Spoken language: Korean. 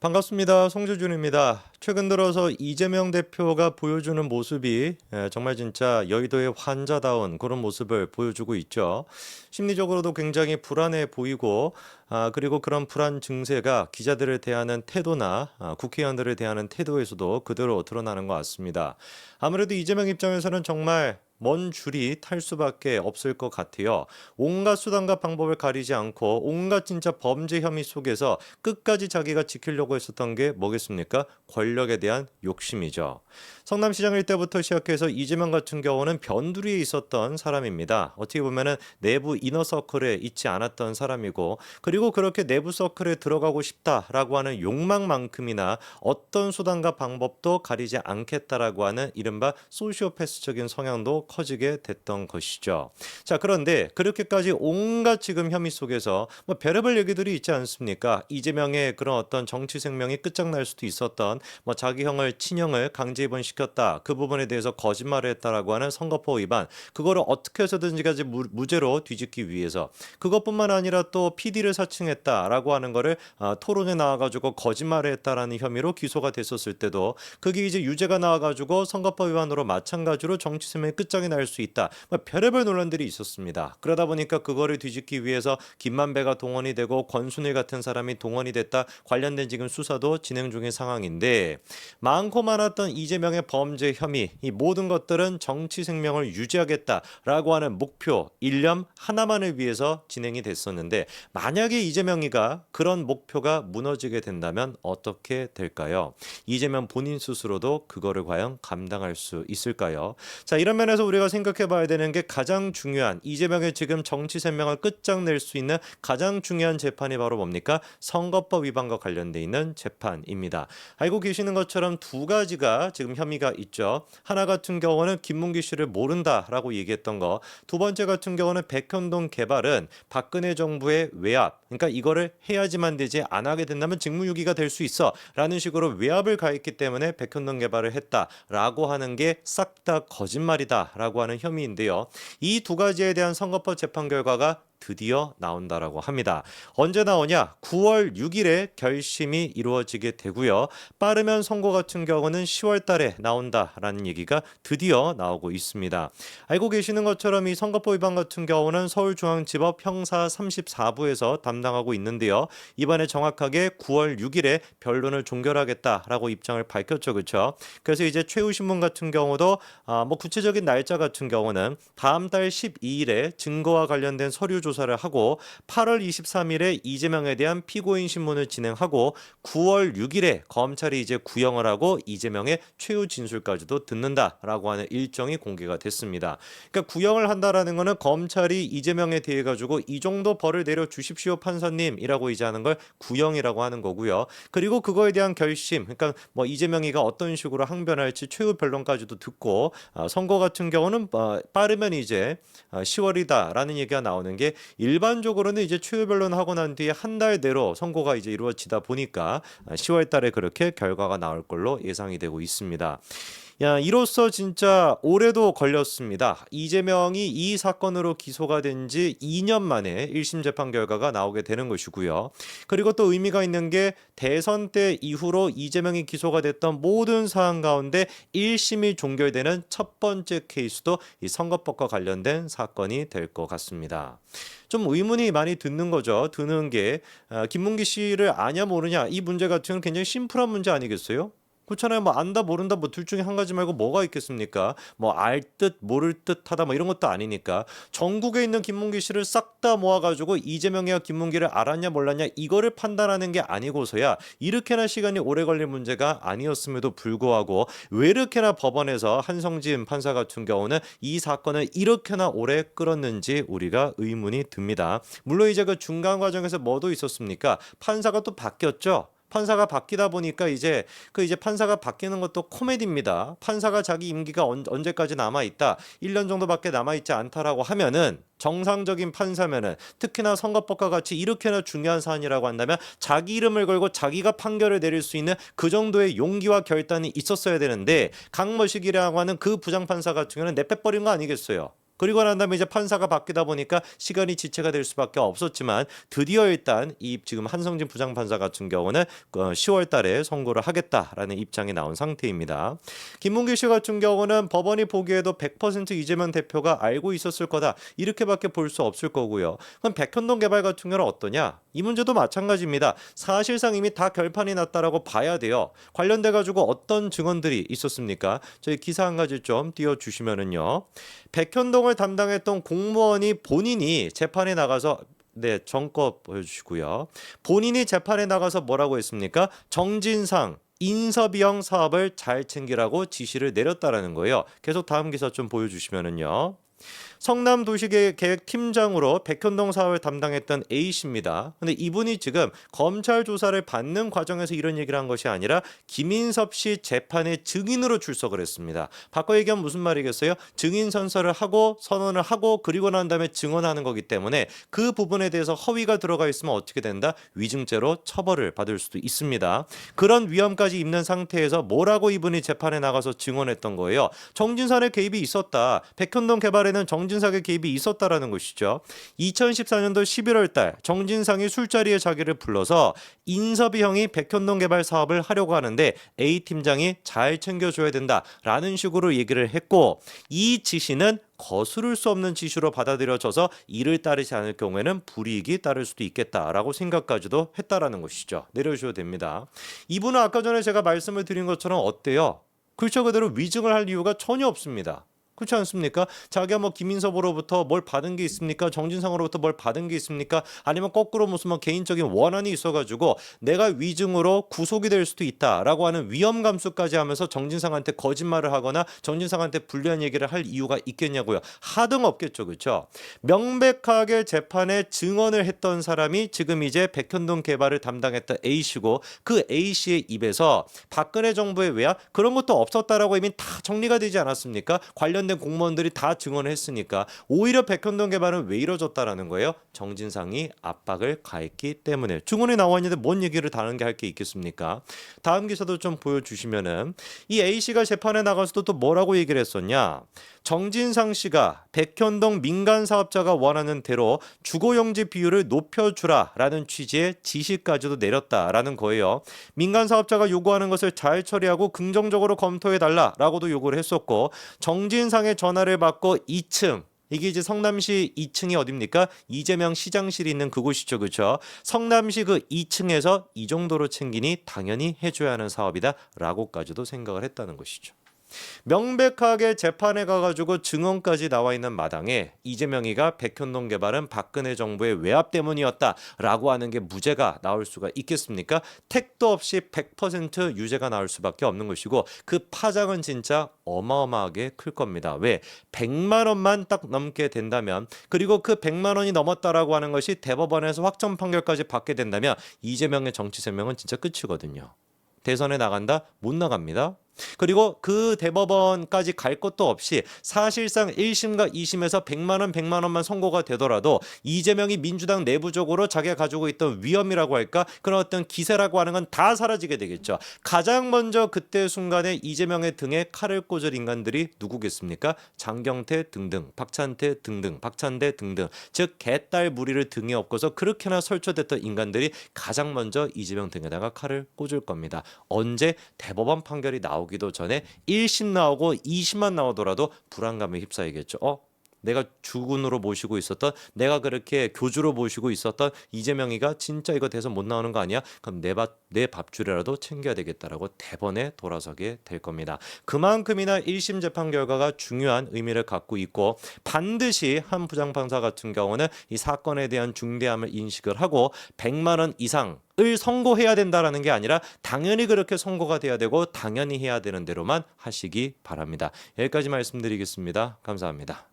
반갑습니다. 송주준입니다. 최근 들어서 이재명 대표가 보여주는 모습이 예, 정말 진짜 여의도의 환자다운 그런 모습을 보여주고 있죠. 심리적으로도 굉장히 불안해 보이고, 아, 그리고 그런 불안 증세가 기자들을 대하는 태도나 아, 국회의원들을 대하는 태도에서도 그대로 드러나는 것 같습니다. 아무래도 이재명 입장에서는 정말 먼 줄이 탈 수밖에 없을 것 같아요. 온갖 수단과 방법을 가리지 않고 온갖 진짜 범죄 혐의 속에서 끝까지 자기가 지키려고 했었던 게 뭐겠습니까? 권력에 대한 욕심이죠. 성남시장 일 때부터 시작해서 이재명 같은 경우는 변두리에 있었던 사람입니다. 어떻게 보면은 내부 이너 서클에 있지 않았던 사람이고 그리고 그렇게 내부 서클에 들어가고 싶다라고 하는 욕망만큼이나 어떤 수단과 방법도 가리지 않겠다라고 하는 이른바 소시오패스적인 성향도 커지게 됐던 것이죠. 자, 그런데 그렇게까지 온갖 지금 혐의 속에서 뭐 별의별 얘기들이 있지 않습니까? 이재명의 그런 어떤 정치 생명이 끝장날 수도 있었던 뭐 자기 형을 친형을 강제 입원시켰다. 그 부분에 대해서 거짓말을 했다라고 하는 선거법 위반. 그거를 어떻게 해서든지까지 무, 무죄로 뒤집기 위해서 그것뿐만 아니라 또 PD를 사칭했다라고 하는 거를 아, 토론에 나와가지고 거짓말을 했다라는 혐의로 기소가 됐었을 때도 그게 이제 유죄가 나와가지고 선거법 위반으로 마찬가지로 정치 생명이 끝장 이 날 수 있다. 뭐 별의별 논란들이 있었습니다. 그러다 보니까 그거를 뒤집기 위해서 김만배가 동원이 되고 권순일 같은 사람이 동원이 됐다. 관련된 지금 수사도 진행 중인 상황인데 많고 많았던 이재명의 범죄 혐의 이 모든 것들은 정치 생명을 유지하겠다라고 하는 목표 일념 하나만을 위해서 진행이 됐었는데 만약에 이재명이가 그런 목표가 무너지게 된다면 어떻게 될까요? 이재명 본인 스스로도 그거를 과연 감당할 수 있을까요? 자 이런 면에서 우리가 생각해 봐야 되는 게 가장 중요한 이재명의 지금 정치 생명을 끝장낼 수 있는 가장 중요한 재판이 바로 뭡니까? 선거법 위반과 관련돼 있는 재판입니다. 알고 계시는 것처럼 두 가지가 지금 혐의가 있죠. 하나 같은 경우는 김문기 씨를 모른다라고 얘기했던 거. 두 번째 같은 경우는 백현동 개발은 박근혜 정부의 외압. 그러니까 이거를 해야지만 되지 안 하게 된다면 직무유기가 될 수 있어라는 식으로 외압을 가했기 때문에 백현동 개발을 했다라고 하는 게 싹 다 거짓말이다 라고 하는 혐의인데요. 이 두 가지에 대한 선거법 재판 결과가 드디어 나온다라고 합니다. 언제 나오냐? 9월 6일에 결심이 이루어지게 되고요. 빠르면 선고 같은 경우는 10월 달에 나온다라는 얘기가 드디어 나오고 있습니다. 알고 계시는 것처럼 이 선거법 위반 같은 경우는 서울중앙지법 형사 34부에서 담당하고 있는데요. 이번에 정확하게 9월 6일에 변론을 종결하겠다라고 입장을 밝혔죠. 그렇죠? 그래서 이제 최후 신문 같은 경우도 아, 뭐 구체적인 날짜 같은 경우는 다음 달 12일에 증거와 관련된 서류 조사를 하고 8월 23일에 이재명에 대한 피고인 신문을 진행하고 9월 6일에 검찰이 이제 구형을 하고 이재명의 최후 진술까지도 듣는다라고 하는 일정이 공개가 됐습니다. 그러니까 구형을 한다라는 거는 검찰이 이재명에 대해 가지고 이 정도 벌을 내려 주십시오 판사님이라고 이제 하는 걸 구형이라고 하는 거고요. 그리고 그거에 대한 결심, 그러니까 뭐 이재명이가 어떤 식으로 항변할지 최후 변론까지도 듣고 아, 선거 같은 경우는 어, 빠르면 이제 10월이다라는 얘기가 나오는 게 일반적으로는 이제 최후 변론하고 난 뒤에 한 달 내로 선고가 이제 이루어지다 보니까 10월 달에 그렇게 결과가 나올 걸로 예상이 되고 있습니다. 야, 이로써 진짜 올해도 걸렸습니다. 이재명이 이 사건으로 기소가 된 지 2년 만에 1심 재판 결과가 나오게 되는 것이고요. 그리고 또 의미가 있는 게 대선 때 이후로 이재명이 기소가 됐던 모든 사안 가운데 1심이 종결되는 첫 번째 케이스도 이 선거법과 관련된 사건이 될 것 같습니다. 좀 의문이 많이 드는 거죠. 드는 게 아, 김문기 씨를 아냐 모르냐 이 문제 같은 경우는 굉장히 심플한 문제 아니겠어요? 그렇잖아요. 뭐 안다 모른다 뭐 둘 중에 한 가지 말고 뭐가 있겠습니까? 뭐 알 듯 모를 듯하다 뭐 이런 것도 아니니까 전국에 있는 김문기 씨를 싹 다 모아가지고 이재명이와 김문기를 알았냐 몰랐냐 이거를 판단하는 게 아니고서야 이렇게나 시간이 오래 걸릴 문제가 아니었음에도 불구하고 왜 이렇게나 법원에서 한성진 판사 같은 경우는 이 사건을 이렇게나 오래 끌었는지 우리가 의문이 듭니다. 물론 이제 그 중간 과정에서 뭐도 있었습니까? 판사가 또 바뀌었죠. 판사가 바뀌다 보니까 이제 그 이제 판사가 바뀌는 것도 코미디입니다. 판사가 자기 임기가 언, 언제까지 남아 있다. 1년 정도밖에 남아 있지 않다라고 하면은 정상적인 판사면은 특히나 선거법과 같이 이렇게나 중요한 사안이라고 한다면 자기 이름을 걸고 자기가 판결을 내릴 수 있는 그 정도의 용기와 결단이 있었어야 되는데 강머식이라고 하는 그 부장판사 같은 경우는 내빼버린 거 아니겠어요? 그리고 난 다음에 이제 판사가 바뀌다 보니까 시간이 지체가 될 수밖에 없었지만 드디어 일단 이 지금 한성진 부장판사 같은 경우는 10월 달에 선고를 하겠다라는 입장이 나온 상태입니다. 김문기 씨 같은 경우는 법원이 보기에도 100% 이재명 대표가 알고 있었을 거다. 이렇게밖에 볼 수 없을 거고요. 그럼 백현동 개발 같은 경우는 어떠냐? 이 문제도 마찬가지입니다. 사실상 이미 다 결판이 났다라고 봐야 돼요. 관련돼 가지고 어떤 증언들이 있었습니까? 저희 기사 한 가지 좀 띄워 주시면은요. 백현동 을 담당했던 공무원이 본인이 재판에 나가서 네, 정거 보여주시고요. 본인이 재판에 나가서 뭐라고 했습니까? 정진상 인서비형 사업을 잘 챙기라고 지시를 내렸다라는 거예요. 계속 다음 기사 좀 보여주시면은요. 성남 도시계획 팀장으로 백현동 사업을 담당했던 A 씨입니다. 근데 이분이 지금 검찰 조사를 받는 과정에서 이런 얘기를 한 것이 아니라 김인섭 씨 재판의 증인으로 출석을 했습니다. 바꿔 얘기하면 무슨 말이겠어요? 증인 선서를 하고 선언을 하고 그리고 난 다음에 증언하는 거기 때문에 그 부분에 대해서 허위가 들어가 있으면 어떻게 된다? 위증죄로 처벌을 받을 수도 있습니다. 그런 위험까지 있는 상태에서 뭐라고 이분이 재판에 나가서 증언했던 거예요. 정진산의 개입이 있었다. 백현동 개발에 는 정진상의 개입이 있었다라는 것이죠. 2014년도 11월 달 정진상이 술자리에 자기를 불러서 인섭이 형이 백현동 개발 사업을 하려고 하는데 A 팀장이 잘 챙겨줘야 된다라는 식으로 얘기를 했고 이 지시는 거스를 수 없는 지시로 받아들여져서 이를 따르지 않을 경우에는 불이익이 따를 수도 있겠다라고 생각까지도 했다라는 것이죠. 내려주셔도 됩니다. 이분은 아까 전에 제가 말씀을 드린 것처럼 어때요? 글자 그대로 위증을 할 이유가 전혀 없습니다. 그렇지 않습니까? 자기가 뭐 김인섭으로부터 뭘 받은 게 있습니까? 정진상으로부터 뭘 받은 게 있습니까? 아니면 거꾸로 무슨 뭐 개인적인 원한이 있어가지고 내가 위증으로 구속이 될 수도 있다라고 하는 위험 감수까지 하면서 정진상한테 거짓말을 하거나 정진상한테 불리한 얘기를 할 이유가 있겠냐고요. 하등 없겠죠, 그렇죠? 명백하게 재판에 증언을 했던 사람이 지금 이제 백현동 개발을 담당했던 A 씨고 그 A 씨의 입에서 박근혜 정부의 외압 그런 것도 없었다라고 이미 다 정리가 되지 않았습니까? 관련 된 공무원들이 다 증언을 했으니까 오히려 백현동 개발은 왜 이뤄졌다라는 거예요? 정진상이 압박을 가했기 때문에 증언이 나와 있는데 뭔 얘기를 다른 게 할 게 있겠습니까? 다음 기사도 좀 보여주시면은 이 A 씨가 재판에 나가서도 또 뭐라고 얘기를 했었냐? 정진상 씨가 백현동 민간 사업자가 원하는 대로 주거용지 비율을 높여주라라는 취지의 지시까지도 내렸다라는 거예요. 민간 사업자가 요구하는 것을 잘 처리하고 긍정적으로 검토해달라라고도 요구를 했었고 정진상 의 전화를 받고 2층 이게 이제 성남시 2층이 어딥니까? 이재명 시장실이 있는 그곳이죠. 그렇죠? 성남시 그 2층에서 이 정도로 챙기니 당연히 해줘야 하는 사업이다 라고까지도 생각을 했다는 것이죠. 명백하게 재판에 가가지고 증언까지 나와 있는 마당에 이재명이가 백현동 개발은 박근혜 정부의 외압 때문이었다라고 하는 게 무죄가 나올 수가 있겠습니까? 택도 없이 100% 유죄가 나올 수밖에 없는 것이고 그 파장은 진짜 어마어마하게 클 겁니다. 왜? 100만 원만 딱 넘게 된다면 그리고 그 100만 원이 넘었다라고 하는 것이 대법원에서 확정 판결까지 받게 된다면 이재명의 정치 생명은 진짜 끝이거든요. 대선에 나간다? 못 나갑니다. 그리고 그 대법원까지 갈 것도 없이 사실상 1심과 2심에서 100만 원, 100만 원만 선고가 되더라도 이재명이 민주당 내부적으로 자기가 가지고 있던 위험이라고 할까 그런 어떤 기세라고 하는 건 다 사라지게 되겠죠. 가장 먼저 그때 순간에 이재명의 등에 칼을 꽂을 인간들이 누구겠습니까? 장경태 등등, 박찬태 등등, 박찬대 등등. 즉 개딸 무리를 등에 업고서 그렇게나 설쳐댔던 인간들이 가장 먼저 이재명 등에다가 칼을 꽂을 겁니다. 언제 대법원 판결이 나오기 나오기도 전에 1심 나오고 2심만 나오더라도 불안감에 휩싸이겠죠. 어? 내가 주군으로 모시고 있었던 내가 그렇게 교주로 모시고 있었던 이재명이가 진짜 이거 돼서 못 나오는 거 아니야? 그럼 내 밥 내 밥줄이라도 챙겨야 되겠다라고 대번에 돌아서게 될 겁니다. 그만큼이나 1심 재판 결과가 중요한 의미를 갖고 있고 반드시 한 부장판사 같은 경우는 이 사건에 대한 중대함을 인식을 하고 100만 원 이상 을 선고해야 된다라는 게 아니라 당연히 그렇게 선고가 돼야 되고 당연히 해야 되는 대로만 하시기 바랍니다. 여기까지 말씀드리겠습니다. 감사합니다.